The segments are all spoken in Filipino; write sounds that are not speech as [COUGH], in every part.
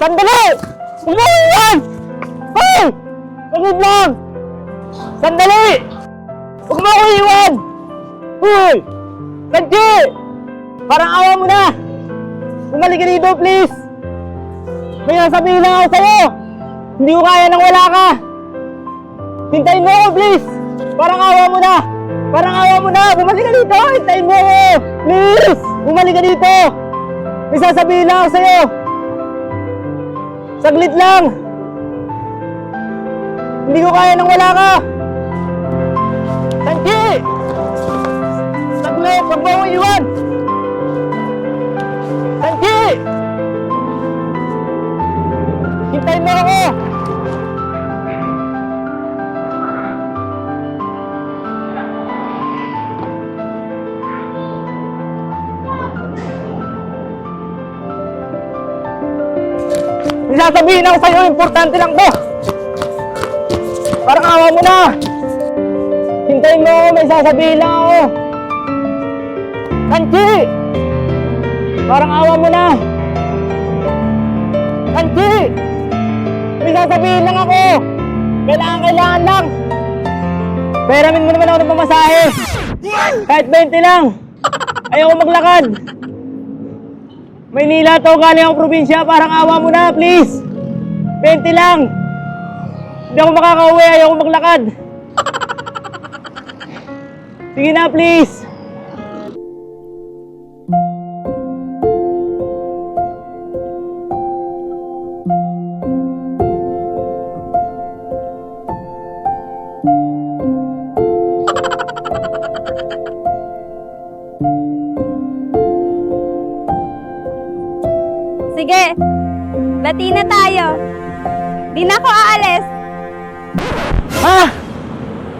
Sandali! Umuwi yan! Hoy! Saglit lang! Sandali! Huwag mo ako iwan! Hoy! Kanji! Parang awa mo na! Bumalik ka dito, please! May sasabihin lang ako sa'yo! Hindi ko kaya nang wala ka! Hintayin mo ako, please! Parang awa mo na! Parang awa mo na! Bumalik ka dito! Hintayin mo ako! Please! Bumalik ka dito! May sasabihin lang ako sa'yo! Saglit lang! Hindi ko kaya nang wala ka! Sanji! Saglit! Huwag mo iwan! Sanji! Hintayin mo ako! May sasabihin ako sa'yo, importante lang to. Parang awa mo na. Hintayin mo ako, may sasabihin lang ako. Kanchi! Parang awa mo na. Kanchi! May sasabihin lang ako. Kailangan, kailangan lang. Peramin mo naman ako ng pamasahe. Kahit 20 lang. Ayoko maglakad. Maynila to, galing akong probinsya, parang awa mo na, please. 20 lang. Hindi ako makakauwi, ayoko maglakad. [LAUGHS] Sige na, please. Sige, bati na tayo. Di na ako aalis. Ha?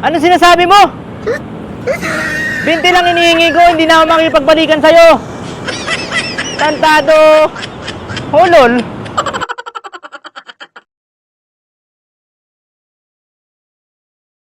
Ano sinasabi mo? 20 lang inihingi ko, hindi na ako makipagbalikan sa'yo. Tantado. Hulol.